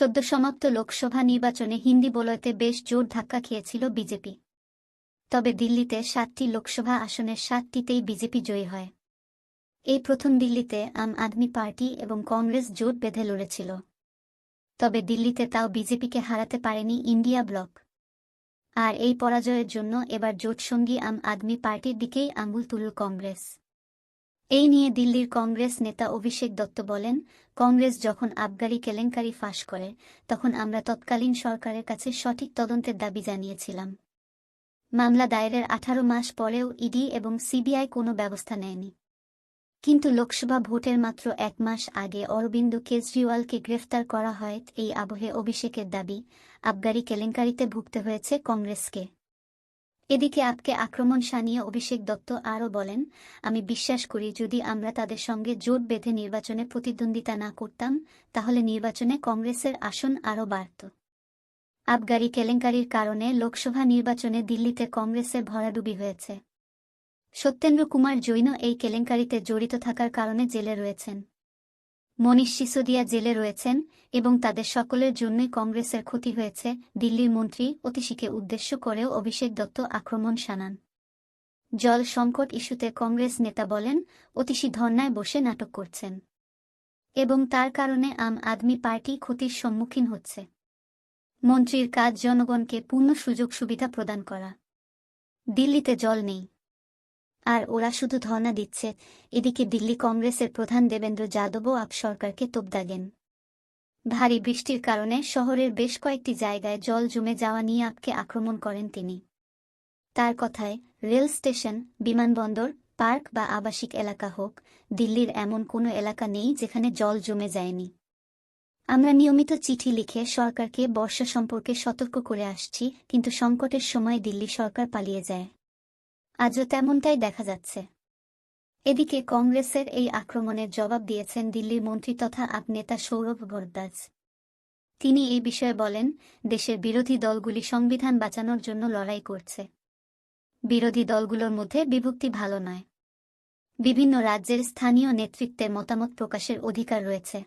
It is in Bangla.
সদ্য সমাপ্ত লোকসভা নির্বাচনে হিন্দি বলয়তে বেশ জোর ধাক্কা খেয়েছিল বিজেপি। তবে দিল্লিতে সাতটি লোকসভা আসনের সাতটিতেই বিজেপি জয়ী হয়। এই প্রথম দিল্লিতে আম আদমি পার্টি এবং কংগ্রেস জোট বেঁধে লড়েছিল। তবে দিল্লিতে তাও বিজেপিকে হারাতে পারেনি ইন্ডিয়া ব্লক। আর এই পরাজয়ের জন্য এবার জোটসঙ্গী আম আদমি পার্টির দিকেই আঙুল তুলল কংগ্রেস। এই নিয়ে দিল্লির কংগ্রেস নেতা অভিষেক দত্ত বলেন, কংগ্রেস যখন আবগারি কেলেঙ্কারি ফাঁস করে, তখন আমরা তৎকালীন সরকারের কাছে সঠিক তদন্তের দাবি জানিয়েছিলাম। মামলা দায়েরের আঠারো মাস পরেও ইডি এবং সিবিআই কোনো ব্যবস্থা নেয়নি। কিন্তু লোকসভা ভোটের মাত্র এক মাস আগে অরবিন্দ কেজরিওয়ালকে গ্রেফতার করা হয় এই আবহে অভিষেকের দাবি, আবগারি কেলেঙ্কারিতে ভুগতে হয়েছে কংগ্রেসকে। এদিকে আপকে আক্রমণ সানিয়ে অভিষেক দত্ত আরও বলেন, আমি বিশ্বাস করি যদি আমরা তাদের সঙ্গে জোট বেঁধে নির্বাচনে প্রতিদ্বন্দ্বিতা না করতাম, তাহলে নির্বাচনে কংগ্রেসের আসন আরও বাড়ত। আবগারি কেলেঙ্কারির কারণে লোকসভা নির্বাচনে দিল্লিতে কংগ্রেসের ভরাডুবি হয়েছে। সত্যেন্দ্র কুমার জৈন এই কেলেঙ্কারিতে জড়িত থাকার কারণে জেলে রয়েছেন। মনীষ সিসোদিয়া জেলে রয়েছেন এবং তাদের সকলের জন্যই কংগ্রেসের ক্ষতি হয়েছে দিল্লির মন্ত্রী অতিশীকে উদ্দেশ্য করেও অভিষেক দত্ত আক্রমণ শানান। জল সংকট ইস্যুতে কংগ্রেস নেতা বলেন, অতিশী ধর্নায় বসে নাটক করছেন। এবং তার কারণে আম আদমি পার্টি ক্ষতির সম্মুখীন হচ্ছে। মন্ত্রীর কাজ জনগণকে পূর্ণ সুযোগ সুবিধা প্রদান করা। দিল্লিতে জল নেই। আর ওরা শুধু ধর্ণা দিচ্ছে। এদিকে দিল্লি কংগ্রেসের প্রধান দেবেন্দ্র যাদবও আপ সরকারকে তোপ দাগেন। ভারী বৃষ্টির কারণে শহরের বেশ কয়েকটি জায়গায় জল জমে যাওয়া নিয়ে আপকে আক্রমণ করেন তিনি। তার কথায়, রেল স্টেশন, বিমানবন্দর, পার্ক বা আবাসিক এলাকা হোক, দিল্লির এমন কোনো এলাকা নেই যেখানে জল জমে যায়নি। আমরা নিয়মিত চিঠি লিখে সরকারকে বর্ষা সম্পর্কে সতর্ক করে আসছি, কিন্তু সংকটের সময় দিল্লি সরকার পালিয়ে যায়। আজও তেমনটাই দেখা যাচ্ছে। এদিকে কংগ্রেসের এই আক্রমণের জবাব দিয়েছেন দিল্লির মন্ত্রী তথা আপ নেতা সৌরভ ভরদ্বাজ তিনি এই বিষয়ে বলেন, দেশের বিরোধী দলগুলি সংবিধান বাঁচানোর জন্য লড়াই করছে। বিরোধী দলগুলোর মধ্যে বিভক্তি ভালো নয়। বিভিন্ন রাজ্যের স্থানীয় নেতৃত্বের মতামত প্রকাশের অধিকার রয়েছে।